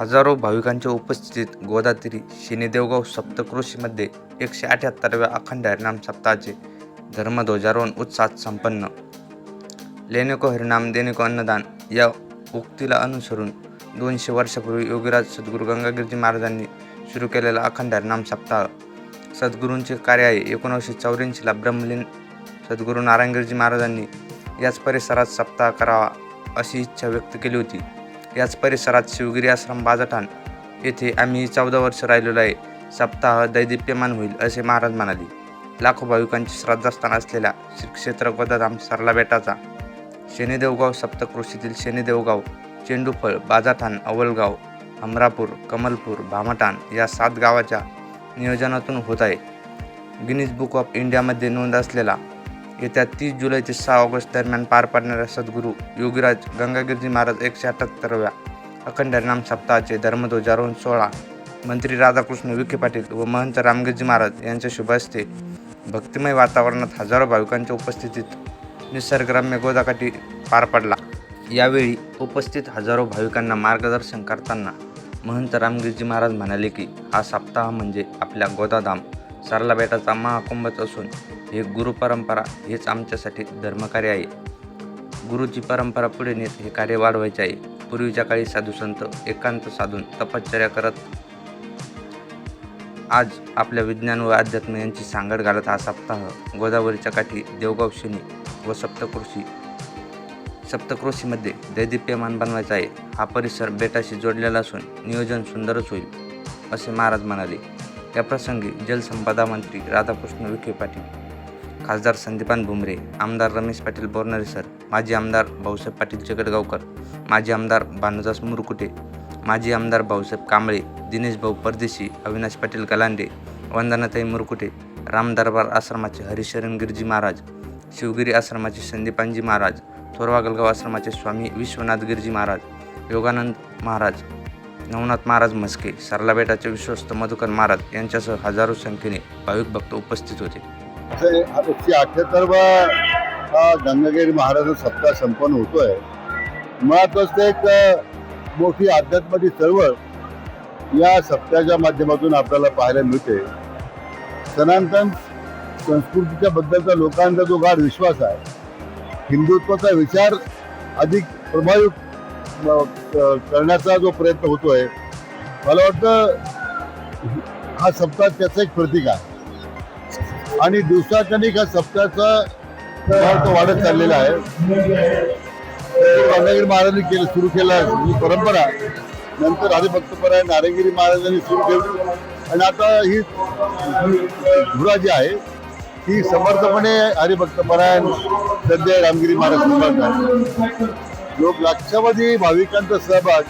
हजारो भाविकांच्या उपस्थितीत गोदावरी शनिदेवगाव सप्तकृषीमध्ये एकशे अठ्याहत्तराव्या अखंड हरिनाम सप्ताहाचे धर्मध्वजारोहण उत्साहात संपन्न. लेनेको हरिनाम देनेको अन्नदान या उक्तीला अनुसरून दोनशे वर्षापूर्वी योगीराज सद्गुरू गंगागिरीजी महाराजांनी सुरू केलेला अखंड हरिनाम सप्ताह. सद्गुरूंचे कार्य आहे एकोणीसशे चौऱ्याऐंशीला ब्रह्मलीन सद्गुरू नारायणगिरीजी महाराजांनी याच परिसरात सप्ताह करावा अशी इच्छा व्यक्त केली होती. याच परिसरात शिवगिरी आश्रम बाजाठाण येथे आम्ही चौदा वर्ष राहिलेलो आहे. सप्ताह दैदिप्यमान होईल असे महाराज म्हणाले. लाखो भाविकांचे श्रद्धास्थान असलेल्या श्री क्षेत्र गोदाधाम सरला बेटाचा शनिदेवगाव सप्तकृषीतील शनिदेवगाव चेंडूफळ बाजाठाण अवलगाव अमरापूर कमलपूर भामटान या सात गावाच्या नियोजनातून होत आहे. गिनीज बुक ऑफ इंडियामध्ये नोंद असलेला येत्या तीस जुलै ते सहा ऑगस्ट दरम्यान पार पडणाऱ्या सद्गुरू योगीराज गंगागिरजी महाराज एकशे अठ्ठ्याहत्तराव्या अखंड हरिनाम सप्ताहाचे धर्मध्वजारोहण सोहळा. मंत्री राधाकृष्ण विखे पाटील व महंत रामगिरजी महाराज यांच्या शुभ हस्ते भक्तिमय वातावरणात हजारो भाविकांच्या उपस्थितीत निसर्गरम्य गोदाकाठी पार पडला. यावेळी उपस्थित हजारो भाविकांना मार्गदर्शन करताना महंत रामगिरजी महाराज म्हणाले की हा सप्ताह म्हणजे आपल्या गोदाधाम सरला बेटाचा महाकुंभच असून हे गुरुपरंपरा हेच आमच्यासाठी धर्मकार्य आहे. गुरुची परंपरा पुढे नेत हे कार्य वाढवायचे आहे. पूर्वीच्या काळी साधू संत एकांत साधून तपश्चर्या करत आज आपल्या विज्ञान व अध्यात्म यांची सांगड घालत हा सप्ताह गोदावरीच्या काठी देवगाव शनी व सप्तकृषी सप्तकृषीमध्ये दैदिप्यमान बनवायचा आहे. हा परिसर बेटाशी जोडलेला असून नियोजन सुंदरच होईल असे महाराज म्हणाले. त्याप्रसंगी जलसंपदा मंत्री राधाकृष्ण विखे पाटील खासदार संदीपान भुमरे आमदार रमेश पाटील बोरनरे सर माजी आमदार भाऊसाहेब पाटील चिकटगावकर माजी आमदार भानुदास मुरकुटे माजी आमदार भाऊसाहेब कांबळे दिनेश भाऊ परदेशी अविनाश पाटील गलांडे वंदनाताई मुरकुटे रामदरबार आश्रमाचे हरिशरण गिरजी महाराज शिवगिरी आश्रमाचे संदीपानजी महाराज थोरवागलगाव आश्रमाचे स्वामी विश्वनाथ गिरजी महाराज योगानंद महाराज नवनाथ महाराज म्हस्के सरला बेटाचे विश्वस्त मधुकर महाराज यांच्यासह हजारो संख्येने भाविक भक्त उपस्थित होते. एकशे अठ्ठ्याहत्तरवा हा गंगागिरी महाराज सप्ताह संपन्न होतोय. मुळातच ते एक मोठी आध्यात्मिक चळवळ या सत्याच्या माध्यमातून आपल्याला पाहायला मिळते. सनातन संस्कृतीच्या बद्दलचा लोकांचा जो गाढ विश्वास आहे हिंदुत्वाचा विचार अधिक प्रभावी करण्याचा जो प्रयत्न होतोय मला वाटतं हा सप्ताह त्याचं एक प्रतीक आहे. आणि दिवसाकनिक हा सप्ताहाचा वाढत चाललेला आहे. रत्नागिरी महाराजांनी केलं सुरू केला ही परंपरा. नंतर हरिभक्तपरायण नारायणगिरी महाराजांनी सुरू केली. आणि आता ही धुरा जी आहे ती समर्थपणे हरिभक्तपरायण सध्या रामगिरी महाराज समर्थ आहे लोक लक्षावधी भाविकांचा सहभाग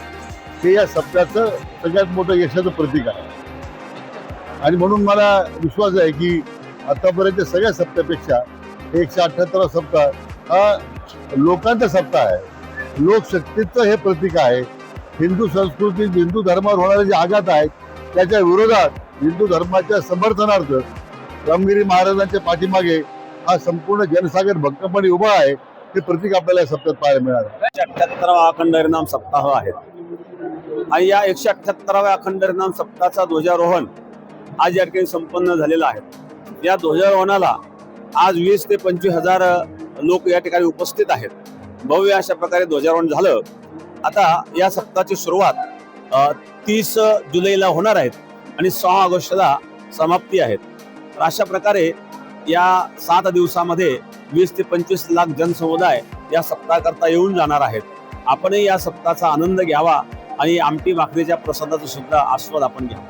हे या सप्त्याचं सगळ्यात मोठं यशाचं प्रतीक आहे. आणि म्हणून मला विश्वास आहे की आतापर्यंत सगळ्या सप्त्यापेक्षा एकशे अठ्ठ्याहत्तरा सप्ताह हा लोकांचा सप्ताह आहे. लोकशक्तीचं हे प्रतीक आहे. हिंदू संस्कृती हिंदू धर्मावर होणारे जे आघात आहेत त्याच्या विरोधात हिंदू धर्माच्या समर्थनार्थ रामगिरी महाराजांच्या पाठीमागे हा संपूर्ण जनसागर भक्तपणे उभा आहे. हे प्रतीक आपल्याला या सप्त्यात पाहायला मिळालं अठ्याहत्तरावा अखंड हरिनाम सप्ताह आहे. आणि या एकशे अठ्ठ्याहत्तराव्या अखंड हरिनाम सप्ताहाचा ध्वजारोहण आज या ठिकाणी संपन्न झालेला आहे. या ध्वजारोहणाला आज वीस ते पंचवीस हजार लोक या ठिकाणी उपस्थित आहेत. भव्य अशा प्रकारे ध्वजारोहण झालं. आता या सप्ताहाची सुरुवात तीस जुलैला होणार आहेत आणि सहा ऑगस्टला समाप्ती आहेत तर अशा प्रकारे या सात दिवसामध्ये वीस ते पंचवीस लाख जनसमुदाय या सप्ताहाकरता येऊन जाणार आहेत. आपणही या सप्ताहाचा आनंद घ्यावा आणि आमटी भाकरीच्या प्रसादाचा सुद्धा आस्वाद आपण घ्यावा.